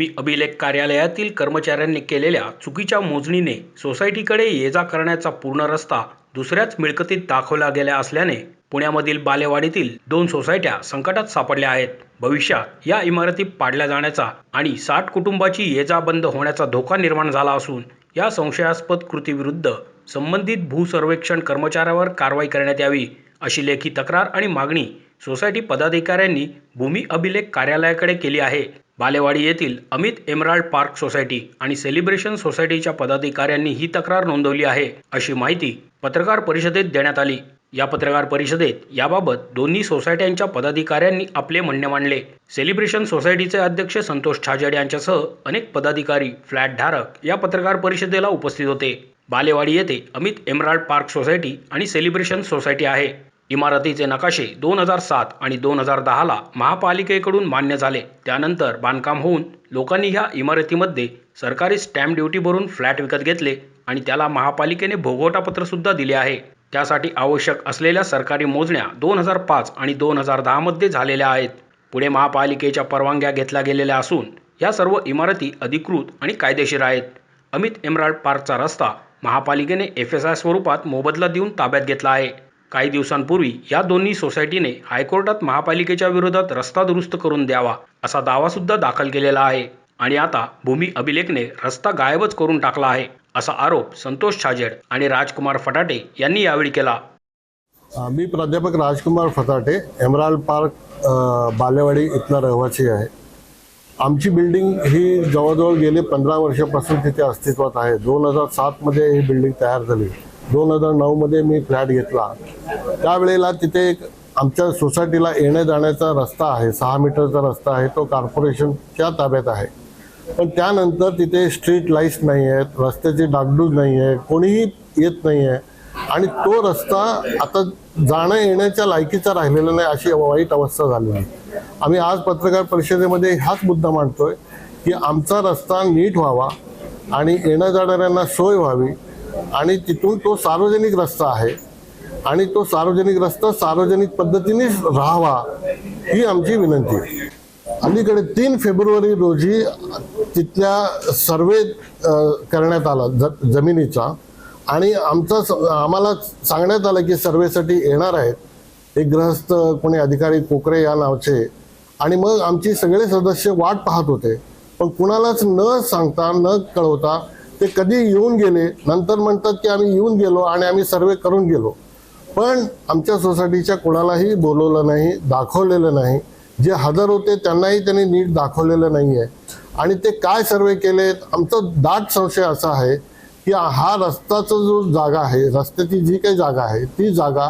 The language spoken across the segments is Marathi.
भूमी अभिलेख कार्यालयातील कर्मचाऱ्यांनी केलेल्या चुकीच्या मोजणीने सोसायटीकडे ये जा करण्याचा पूर्ण रस्ता दुसऱ्याच मिळकतीत दाखवला गेला असल्याने पुण्यामधील बालेवाडीतील दोन सोसायट्या संकटात सापडल्या आहेत. भविष्यात या इमारती पाडल्या जाण्याचा आणि साठ कुटुंबाची ये जा बंद होण्याचा धोका निर्माण झाला असून या संशयास्पद कृतीविरुद्ध संबंधित भूसर्वेक्षण कर्मचाऱ्यावर कारवाई करण्यात यावी अशी लेखी तक्रार आणि मागणी सोसायटी पदाधिकाऱ्यांनी भूमी अभिलेख कार्यालयाकडे केली आहे. बालेवाडी येथील अमित एमराल्ड पार्क सोसायटी आणि सेलिब्रेशन सोसायटीच्या पदाधिकाऱ्यांनी ही तक्रार नोंदवली आहे अशी माहिती पत्रकार परिषदेत देण्यात आली. या पत्रकार परिषदेत याबाबत दोन्ही सोसायट्यांच्या पदाधिकाऱ्यांनी आपले म्हणणे मांडले. सेलिब्रेशन सोसायटीचे अध्यक्ष संतोष छाजेड यांच्यासह अनेक पदाधिकारी फ्लॅट धारक या पत्रकार परिषदेला उपस्थित होते. बालेवाडी येथे अमित एमराल्ड पार्क सोसायटी आणि सेलिब्रेशन सोसायटी आहे. इमारतीचे नकाशे दोन हजार सात आणि दोन हजार दहाला महापालिकेकडून मान्य झाले. त्यानंतर बांधकाम होऊन लोकांनी ह्या इमारतीमध्ये सरकारी स्टॅम्प ड्युटी भरून फ्लॅट विकत घेतले आणि त्याला महापालिकेने भोगवटापत्रसुद्धा दिले आहे. त्यासाठी आवश्यक असलेल्या सरकारी मोजण्या दोन हजार पाच आणि दोन हजार दहामध्ये झालेल्या आहेत. पुढे महापालिकेच्या परवानग्या घेतल्या गेलेल्या असून या सर्व इमारती अधिकृत आणि कायदेशीर आहेत. अमित एमराल्ड पार्कचा रस्ता महापालिकेने एफ एस आय स्वरूपात मोबदला देऊन ताब्यात घेतला आहे. काही दिवसांपूर्वी या दोन्ही सोसायटीने हायकोर्टात महापालिकेच्या विरोधात रस्ता दुरुस्त करून द्यावा असा दावासुद्धा दाखल केलेला आहे. आणि आता भूमी अभिलेखने रस्ता गायबच करून टाकला आहे असा आरोप संतोष छाजेड आणि राजकुमार फटाटे यांनी यावेळी केला. मी प्राध्यापक राजकुमार फटाटे एमराल पार्क बालेवाडी इथला रहिवासी आहे. आमची बिल्डिंग ही जवळजवळ गेले पंधरा वर्षापासून तिथे अस्तित्वात आहे. दोन हजार सातमध्ये ही बिल्डिंग तयार झाली. दोन हजार नऊमध्ये मी फ्लॅट घेतला. त्यावेळेला तिथे एक आमच्या सोसायटीला येण्या जाण्याचा रस्ता आहे सहा मीटरचा रस्ता आहे तो कॉर्पोरेशनच्या ताब्यात आहे. पण त्यानंतर तिथे स्ट्रीट लाईट्स नाही आहेत रस्त्याची डागडूज नाही आहे कोणीही येत नाही आहे. आणि तो रस्ता आता जाणं येण्याच्या लायकीचा राहिलेला नाही अशी वाईट अवस्था झाली आहे आम्ही आज पत्रकार परिषदेमध्ये हाच मुद्दा मांडतोय की आमचा रस्ता नीट व्हावा आणि येण्या जाणाऱ्यांना सोय व्हावी. आणि तिथून तो सार्वजनिक रस्ता आहे. आणि तो सार्वजनिक रस्ता सार्वजनिक पद्धतीनेच राहावा ही आमची विनंती. आहे अलीकडे तीन फेब्रुवारी रोजी तिथल्या सर्वे करण्यात आला ज जमिनीचा. आणि आमचा स- आम्हाला सांगण्यात आलं की सर्वेसाठी येणार आहेत. एक गृहस्थ कोणी अधिकारी कोकरे या नावचे. आणि मग आमची सगळे सदस्य वाट पाहत होते. पण कुणालाच न सांगता न कळवता ते कधी येऊन गेले नंतर म्हणतात की आम्ही येऊन गेलो आणि आम्ही सर्वे करून गेलो. पण आमच्या सोसायटीच्या कोणालाही बोलवलं नाही दाखवलेलं नाही. जे हजर होते त्यांनाही त्यांनी नीट दाखवलेलं नाही आहे आणि ते काय सर्वे केले आमचा दाट संशय असा आहे की हा रस्त्याचा जो जागा आहे रस्त्याची जी काही जागा आहे ती जागा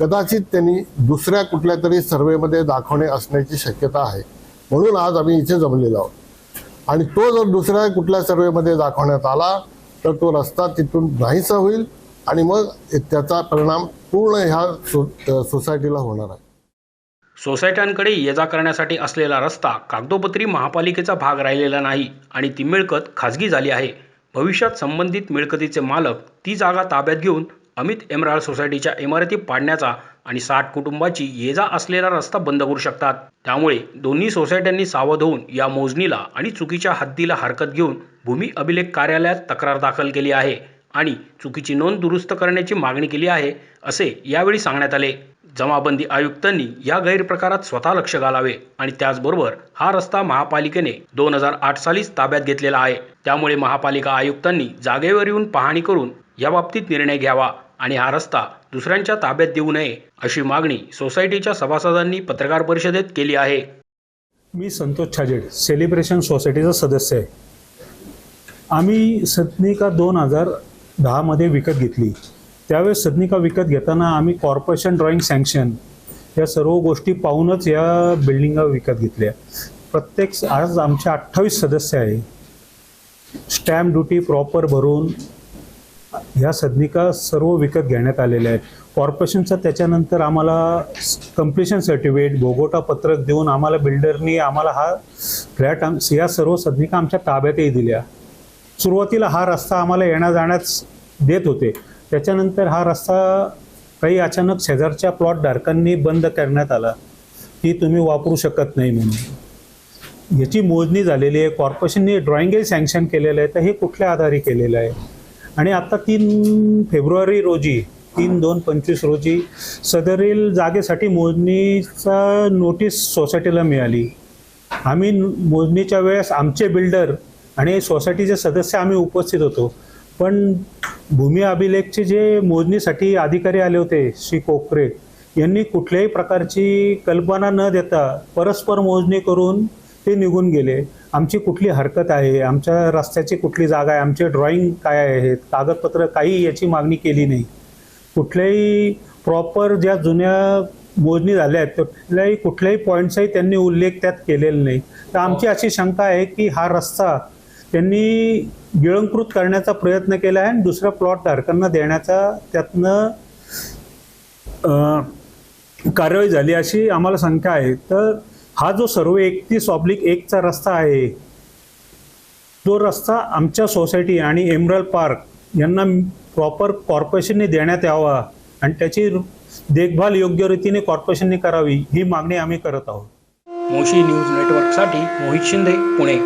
कदाचित त्यांनी दुसऱ्या कुठल्या तरी सर्वेमध्ये दाखवणे असण्याची शक्यता आहे. म्हणून आज आम्ही इथे जमलेलो आहोत. आणि तो जर दुसऱ्या कुठल्या सर्वेमध्ये दाखवण्यात आला तर तो रस्ता तिथून नाहीसा होईल आणि मग त्याचा परिणाम पूर्ण ह्या सो सोसायटीला होणार आहे. सोसायट्यांकडे ये जा करण्यासाठी असलेला रस्ता कागदोपत्री महापालिकेचा भाग राहिलेला नाही आणि ती मिळकत खाजगी झाली आहे. भविष्यात संबंधित मिळकतीचे मालक ती जागा ताब्यात घेऊन अमित एमराळ सोसायटीच्या इमारती पाडण्याचा आणि साठ कुटुंबाची ये जा असलेला रस्ता बंद करू शकतात. त्यामुळे दोन्ही सोसायट्यांनी सावध होऊन या मोजणीला आणि चुकीच्या हद्दीला हरकत घेऊन भूमी अभिलेख कार्यालयात तक्रार दाखल केली आहे आणि चुकीची नोंद दुरुस्त करण्याची मागणी केली आहे असे यावेळी सांगण्यात आले. जमाबंदी आयुक्तांनी या गैरप्रकारात स्वतः लक्ष घालावे आणि त्याचबरोबर हा रस्ता महापालिकेने दोन हजार आठ सालीच ताब्यात घेतलेला आहे. त्यामुळे महापालिका आयुक्तांनी जागेवर येऊन पाहणी करून याबाबतीत निर्णय घ्यावा. आणि हा रस्ता दुसऱ्यांच्या ताब्यात देऊ नये अशी मागणी सोसायटीच्या सभासदांनी पत्रकार परिषदेत केली आहे. मी संतोष छाजेड सेलिब्रेशन सोसायटीचा सदस्य आहे. आम्ही सदनिका दोन हजार दहामध्ये विकत घेतली. त्यावेळेस सदनिका विकत घेताना आम्ही कॉर्पोरेशन ड्रॉइंग सँक्शन या सर्व गोष्टी पाहूनच या बिल्डिंगा विकत घेतल्या. प्रत्येक आज आमचे अठ्ठावीस सदस्य आहे. स्टॅम्प ड्युटी प्रॉपर भरून ह्या सदनिका सर्व विकत घेण्यात आलेल्या आहेत. कॉर्पोरेशनचं त्याच्यानंतर आम्हाला कम्प्लिशन सर्टिफिकेट भोगोटा पत्रक देऊन आम्हाला बिल्डरनी आम्हाला हा फ्लॅट आम या सर्व सदनिका आमच्या ताब्यातही दिल्या. सुरुवातीला हा रस्ता आम्हाला येण्या जाण्यास देत होते. त्याच्यानंतर हा रस्ता काही अचानक शेजारच्या प्लॉट धारकांनी बंद करण्यात आला. की तुम्ही वापरू शकत नाही म्हणून. याची मोजणी झालेली आहे. कॉर्पोरेशनने ड्रॉइंगही सँक्शन केलेलं आहे. तर हे कुठल्या आधारे केलेलं आहे? आणि आता तीन फेब्रुवारी रोजी तीन दोन पंचवीस रोजी सदरील जागेसाठी मोजणीचा नोटीस सोसायटीला मिळाली. आम्ही न- मोजणीच्या वेळेस आमचे बिल्डर आणि सोसायटीचे सदस्य आम्ही उपस्थित होतो. पण भूमी अभिलेखचे जे मोजणीसाठी अधिकारी आले होते श्री कोकरे यांनी कुठल्याही प्रकारची कल्पना न देता परस्पर मोजणी करून ते निघून गेले. आमची कुठली हरकत आहे? आमच्या रस्त्याची कुठली जागा आहे? आमचे ड्रॉइंग काय आहेत? कागदपत्र काही याची मागणी केली नाही. कुठल्याही प्रॉपर ज्या जुन्या मोजणी झाल्या आहेत कुठल्याही कुठल्याही पॉईंटचाही त्यांनी उल्लेख त्यात केलेला नाही. तर आमची अशी शंका आहे की हा रस्ता त्यांनी गिळंकृत करण्याचा प्रयत्न केला आहे आणि दुसऱ्या प्लॉट धारकांना देण्याचा त्यातनं कारवाई झाली अशी आम्हाला शंका आहे. तर हा जो सर्व एकतीस ऑब्लिक एकचा रस्ता आहे तो रस्ता आमच्या सोसायटी आणि एमरल पार्क यांना प्रॉपर कॉर्पोरेशनने देण्यात यावा आणि त्याची देखभाल योग्य रीतीने कॉर्पोरेशनने करावी ही मागणी आम्ही करत आहोत. मोशी न्यूज नेटवर्कसाठी मोहित शिंदे पुणे.